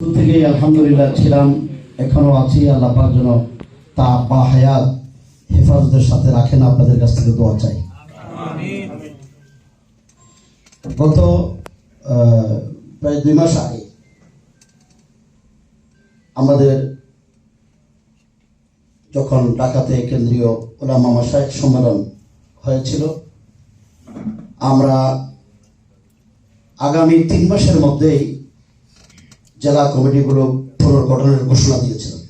থেকেই আলহামদুলিল্লাহ ছিলাম আছি তা বা হায়াত হেফাজতের সাথে রাখেন, আপনাদের কাছ থেকে দোয়া চাই। গত প্রায় দুই মাস আগে আমাদের যখন ঢাকাতে কেন্দ্রীয় ওলামা মাসায়ক সম্মেলন হয়েছিল, আমরা আগামী তিন মাসের মধ্যেই জেলা কমিটিগুলো পুনর্গঠনের ঘোষণা দিয়েছিলেন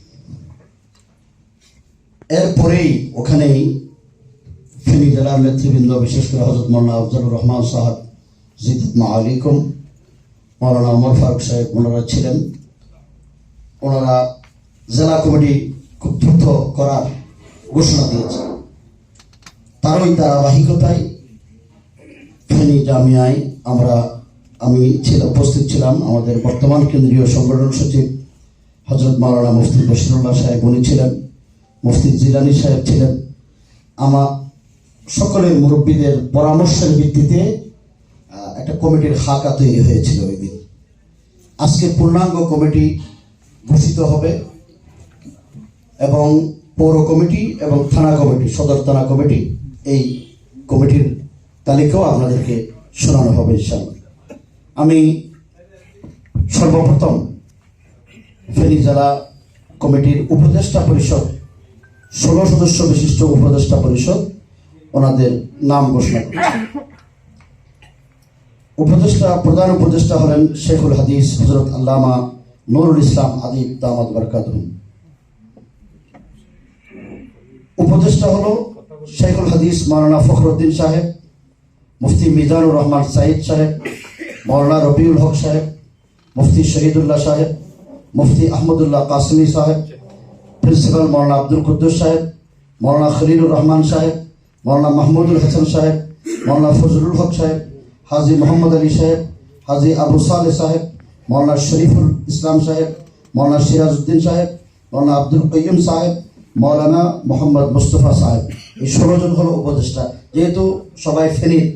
এরপরেই ওখানেই ফেনী জেলার নেতৃবৃন্দ, বিশেষ করে হজরত মৌলানা আফজালুর রহমান সাহাব জিদুদ্মা আলিকুম মৌলানা ওমর ফারুক সাহেব ওনারা ছিলেন। ওনারা জেলা কমিটি খুব দ্রুত করার ঘোষণা দিয়েছে। তারই ধারাবাহিকতায় ফেনী জামিয়ায় আমরা আমি উপস্থিত ছিলাম আমাদের বর্তমান কেন্দ্রীয় সংগঠন সচিব হজরত মাওলানা মুফতি বশিরুল্লাহ সাহেব, উনি ছিলেন। মুফতি জিলানি সাহেব ছিলেন। আমার সকলের মুরব্বীদের পরামর্শের ভিত্তিতে একটা কমিটির হাকা তৈরি হয়েছিল ওই দিন। আজকে পূর্ণাঙ্গ কমিটি ঘোষিত হবে এবং পৌর কমিটি এবং থানা কমিটি, সদর থানা কমিটি এই কমিটির তালিকাও আপনাদেরকে শোনানো হবে ইনশাআল্লাহ। আমি সর্বপ্রথম ফেনী জেলা কমিটির উপদেষ্টা পরিষদ, ষোলো সদস্য বিশিষ্ট উপদেষ্টা পরিষদ, ওনাদের নাম ঘোষণা করছি উপদেষ্টা, প্রধান উপদেষ্টা হলেন শেখুল হাদিস হজরত আল্লামা নুরুল ইসলাম আদিব দামাদ বরকাতুম উপদেষ্টা হলো শেখুল হাদিস মারানা ফখরুদ্দিন সাহেব, মুফতি মিজানুর রহমান সাইদ সাহেব মৌলানা রবিউল হক সাহেব, মুফতি শহীদুল্লাহ সাহেব, মুফতি আহমদুল্লাহ কাসমি সাহেব, প্রিন্সিপাল মৌলানা আব্দুল কুদ্দুস সাহেব, মৌলানা খলিলুর রহমান সাহেব, মৌলানা মাহমুদুল হাসান সাহেব, মৌলানা ফজলুল হক সাহেব, হাজি মোহাম্মদ আলী সাহেব, হাজি আবু সালে সাহেব, মৌলানা শরীফুল ইসলাম সাহেব, মৌলানা সিরাজউদ্দিন সাহেব, মৌলানা আব্দুল কয়ুম সাহেব, মৌলানা মোহাম্মদ মুস্তফা সাহেব। এই ষোলো হলো উপদেষ্টা। যেহেতু সবাই ফেনীর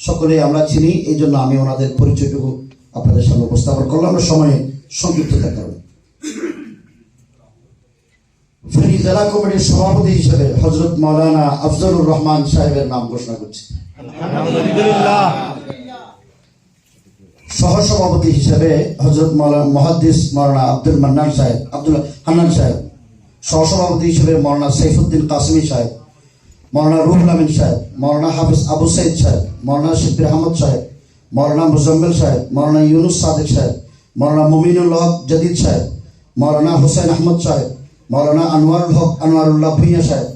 সকলে আমরা চিনি এই জন্য আমি ওনাদের পরিচয়টুকু আপনাদের সামনে উপস্থাপন করলাম সময়ে সংক্ষিপ্ততার কারণে ফেনী জেলা কমিটির সভাপতি হিসেবে হজরত মৌলানা আফজলুর রহমান সাহেবের নাম ঘোষণা করছি। সহসভাপতি হিসেবে হজরত মৌলানা মহাদ্দিস মৌলানা আব্দুল মান্নান সাহেব আব্দুল হান্নান সাহেব। সহসভাপতি হিসেবে মৌলানা সৈফুদ্দিন কাসমি সাহেব। মৌলানা রুহুল আমিন সাহেব মৌলানা হাফিজ আবু সৈদ সাহেব মৌলানা শিবির আহমদ সাহেব মৌলানা মুজাম্মেল সাহেব মৌলানা ইউনুস সাদিক সাহেব মৌলানা মুমিনুল হক জদিদ সাহেব মৌলানা হুসেন আহমদ সাহেব মৌলানা আনোয়ারুল হক আনোয়ারুল্লাহ ভুইয়া সাহেব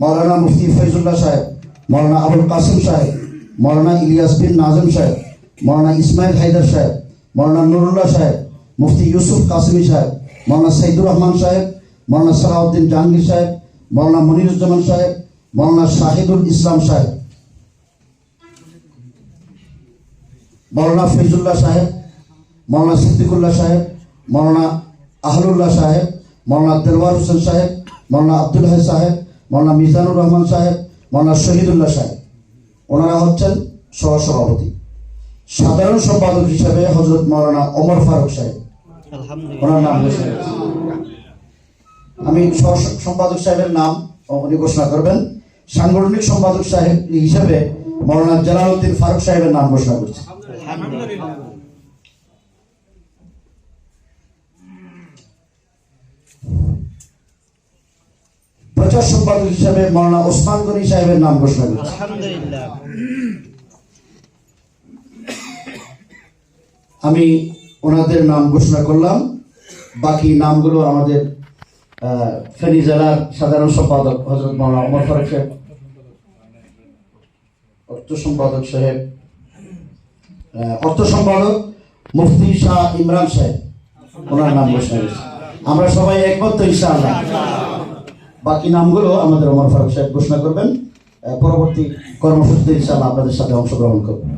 মৌলানা মুফতি ফৈজুল্লাহ সাহেব মৌলানা আবুল কাসিম সাহেব মৌলানা ইলিয়াস বিন নাজম সাহেব মৌলানা ইসমাইল হায়দার সাহেব মৌলানা নুরুল্লাহ সাহেব মুফতি ইউসুফ কাসিমি সাহেব মৌলানা সৈদুর রহমান সাহেব মৌলানা সালাউদ্দিন জাহাঙ্গীর সাহেব মৌলানা মনিরুজ্জামান সাহেব মৌলানা শাহিদুল ইসলাম সাহেব মৌলানা ফৈজুল্লাহ সাহেব মৌলানা সিদ্দিকুল্লাহ সাহেব মৌলানা আহলুল্লাহ সাহেব মৌলানা দেলওয়ার হোসেন সাহেব মৌলানা আব্দুল হাই সাহেব মৌলানা মিজানুর রহমান সাহেব মৌলানা শহীদুল্লাহ সাহেব। ওনারা হচ্ছেন সহসভাপতি। সাধারণ সম্পাদক হিসেবে হজরত মৌলানা ওমর ফারুক সাহেব। ওনার নাম। আমি সম্পাদক সাহেবের নাম উনি ঘোষণা করবেন। সাংগঠনিক সম্পাদক সাহেব হিসেবে মৌলানা জালালউদ্দিন ফারুক সাহেবের নাম ঘোষণা করছি। প্রচার সম্পাদক হিসেবে মৌলানা ওসমান গনি সাহেবের নাম ঘোষণা করছি। আমি ওনাদের নাম ঘোষণা করলাম। বাকি নামগুলো আমাদের ফেনী জেলার সাধারণ সম্পাদক হজরত মৌলানা ওমর ফারুক সাহেব, অর্থ সম্পাদক সাহেব অর্থ সম্পাদক মুফতি শাহ ইমরান সাহেব, ওনার নাম ঘোষণা করেছে আমরা সবাই একমত ইনশাআল্লাহ। বাকি নামগুলো আমাদের ওমর ফারুক সাহেব ঘোষণা করবেন। পরবর্তী কর্মসূচিতে ইনশাআল্লাহ আপনাদের সাথে অংশগ্রহণ করবেন